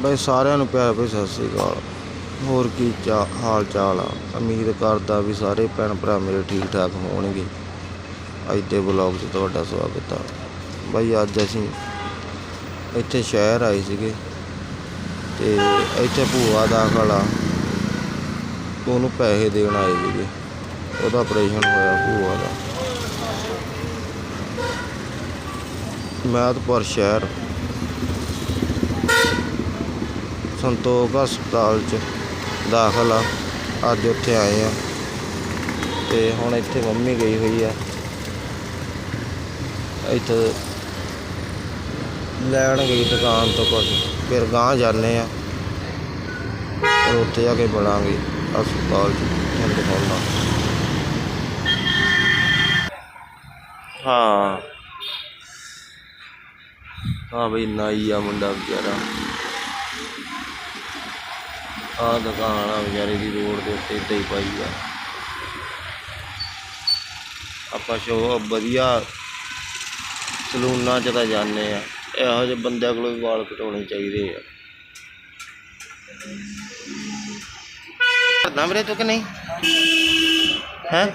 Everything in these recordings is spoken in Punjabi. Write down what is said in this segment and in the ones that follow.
ਬਈ ਸਾਰਿਆਂ ਨੂੰ ਪਿਆਰ ਭਰੀ ਸਤਿ ਸ੍ਰੀ ਅਕਾਲ। ਹੋਰ ਕੀ ਚਾ, ਹਾਲ ਚਾਲ ਆ? ਉਮੀਦ ਕਰਦਾ ਵੀ ਸਾਰੇ ਭੈਣ ਭਰਾ ਮੇਰੇ ਠੀਕ ਠਾਕ ਹੋਣਗੇ। ਅੱਜ ਦੇ ਵਲੌਗ 'ਚ ਤੁਹਾਡਾ ਸਵਾਗਤ ਆ। ਬਈ ਅੱਜ ਅਸੀਂ ਇੱਥੇ ਸ਼ਹਿਰ ਆਏ ਸੀਗੇ ਤੇ ਇੱਥੇ ਭੂਆ ਦਾਖਲ ਆ ਉਹਨੂੰ ਪੈਸੇ ਦੇਣ ਆਏ ਸੀਗੇ। ਉਹਦਾ ਆਪਰੇਸ਼ਨ ਹੋਇਆ ਭੂਆ ਦਾ। ਮਹਿਤਪੁਰ ਸ਼ਹਿਰ ਸੰਤੋਖ ਹਸਪਤਾਲ 'ਚ ਦਾਖਲ ਆ। ਅੱਜ ਉੱਥੇ ਆਏ ਆ। ਤੇ ਹੁਣ ਇੱਥੇ ਮੰਮੀ ਗਈ ਹੋਈ ਆ। ਇੱਥੇ ਲੈਣ ਗਈ ਦੁਕਾਨ ਤੋਂ ਕੁਝ ਫਿਰ ਗਾਂਹ ਜਾਂਦੇ ਆ। ਫਿਰ ਉੱਥੇ ਜਾ ਕੇ ਬਣਾਂਗੇ ਹਸਪਤਾਲ 'ਚ। ਤੁਹਾਨੂੰ ਦਿਖਾਉਣਾ। ਹਾਂ। ਹਾਂ ਬਈ ਨਾਈ ਆ ਮੁੰਡਾ ਵਿਚਾਰਾ। ਆ ਦੁਕਾਨ ਆ ਵਿਚਾਰੇ ਦੀ, ਰੋਡ ਦੇ ਉੱਤੇ ਏਦਾਂ ਹੀ ਪਾਈ ਆ। ਆਪਾਂ ਸ਼ੋ ਵਧੀਆ ਸਲੂਨਾਂ 'ਚ ਤਾਂ ਜਾਂਦੇ ਆ। ਇਹੋ ਜਿਹੇ ਬੰਦਿਆਂ ਕੋਲੋਂ ਵੀ ਵਾਲ ਕਟਾਉਣੇ ਚਾਹੀਦੇ ਆ। ਕਰਦਾ ਵੀਰੇ, ਤੂੰ ਕਿ ਨਹੀਂ? ਹੈ?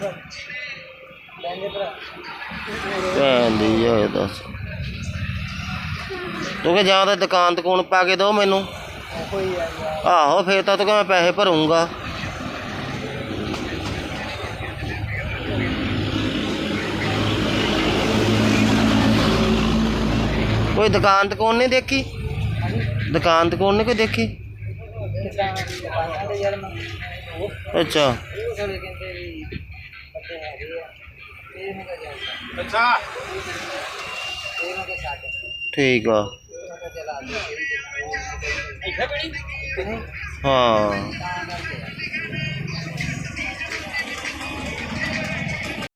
ਭੈਣ ਦੀ ਆ, ਦੱਸ। ਤੂੰ ਕਿ ਜਾਂ ਤਾਂ ਦੁਕਾਨ ਦੁਕਾਨ ਪਾ ਕੇ ਦੋ ਮੈਨੂੰ? ਆਹੋ ਫੇਰ ਤਾਂ ਤੂੰ ਕਿ ਮੈਂ ਪੈਸੇ ਭਰੂੰਗਾ ਕੋਈ ਦੁਕਾਨ ਦੁਕਾਨ ਨਹੀਂ ਦੇਖੀ ਦੁਕਾਨ ਦੁਕਾਨ ਨਹੀਂ ਕੋਈ ਦੇਖੀ ਅੱਛਾ ਅੱਛਾ ਠੀਕ ਆ ਇੱਥੇ ਕਿਹੜੀ ਹਾਂ।